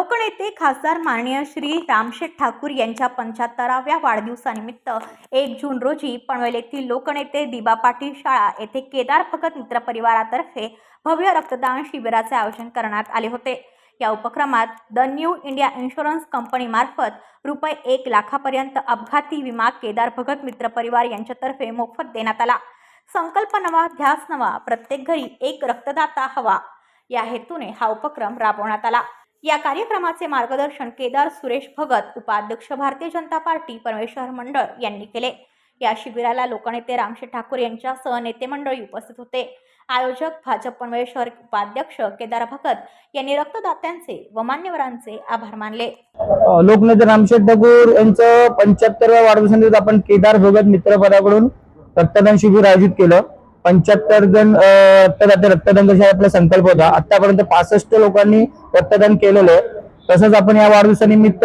लोकनेते खासदार माननीय श्री रामशेठ ठाकूर यांच्या पंच्याहत्तराव्या वाढदिवसानिमित्त एक जून रोजी पनवेल येथील लोकनेते दिबा पाटील शाळा येथे केदार भगत मित्रपरिवारातर्फे भव्य रक्तदान शिबिराचे आयोजन करण्यात आले होते. या उपक्रमात द न्यू इंडिया इन्शुरन्स कंपनीमार्फत रुपये एक लाखापर्यंत अपघाती विमा केदार भगत मित्रपरिवार यांच्यातर्फे मोफत देण्यात आला. संकल्प नवा ध्यास नवा प्रत्येक घरी एक रक्तदाता हवा. या हेतूने हा उपक्रम राबवण्यात आला. या कार्यक्रमाचे मार्गदर्शन केदार सुरेश भगत उपाध्यक्ष भारतीय जनता पार्टी परमेश्वर मंडळ यांनी केले. या शिबिराला लोकनेते रामशे ठाकूर यांच्या सहनेते मंडळी उपस्थित होते. आयोजक भाजप परमेश्वर उपाध्यक्ष केदार भगत यांनी रक्तदात्यांचे व मान्यवरांचे आभार मानले. लोकनेते रामशेठ ठाकूर यांचं पंच्याहत्तरव्या वाढदिवसानिमित्त आपण केदार भगत मित्रपदाकडून रक्तदान शिबिर आयोजित केलं. पंच्याहत्तर जण रक्तदाते रक्तदान करण्याचा आपला संकल्प होता. आतापर्यंत पासष्ट लोकांनी रक्तदान केलेलं आहे. तसंच आपण या वाढदिवसानिमित्त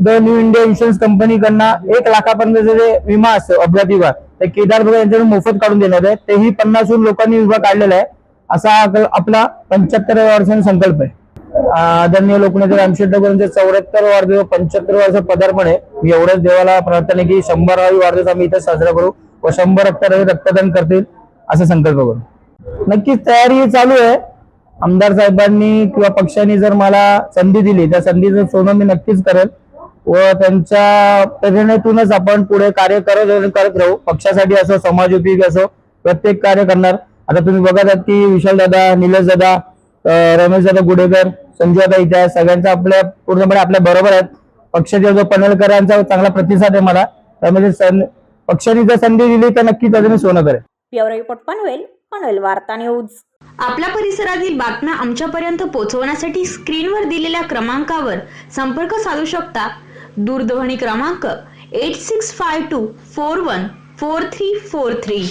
द न्यू इंडिया इन्शुरन्स कंपनीकडनं एक लाखापर्यंत जे विमा असतो अपघात विमा ते केदार भगत यांच्याकडून मोफत काढून देणार आहे. तेही पन्नासहून लोकांनी विमा काढलेला आहे. असा आपला पंच्याहत्तर वर्षाचा संकल्प आहे. आदरणीय लोकनेते रामशेठ ठाकूर यांचे चौऱ्याहत्तर वाढदिवस पंच्याहत्तर वर्ष पदार्पण आहे. मी एवढंच देवाला प्रार्थना की शंभरावी वाढदिवस आम्ही इथे साजरा करू. व शंभर रक्त रक्तदान करतील असा संकल्प करू. नक्कीच तयारी चालू आहे. आमदार साहेबांनी किंवा पक्षांनी जर मला संधी दिली त्या संधीचं सोनं मी नक्कीच करेल व त्यांच्या प्रेरणेतूनच आपण पुढे कार्य करत करत राहू. पक्षासाठी असो समाज उपयोगी असो प्रत्येक कार्य करणार. आता तुम्ही बघत आहात की विशाल दादा निलेश दादा रमेश दादा गुडेकर संजू दादा इथे सगळ्यांचा आपल्या पूर्णपणे आपल्या बरोबर आहेत. पक्षाच्या जो पनवेलकरांचा चांगला प्रतिसाद आहे मला. त्यामध्ये पक्षाने जर संधी दिली तर नक्की त्याचं मी सोनं करेल ब्युरो रिपोर्ट पनवेल पनवेल वार्ता न्यूज. आपल्या परिसरातील बातम्या आमच्यापर्यंत पोहोचवण्यासाठी स्क्रीनवर दिलेल्या क्रमांकावर संपर्क साधू शकता. दूरध्वनी क्रमांक eight six five two four one four three four three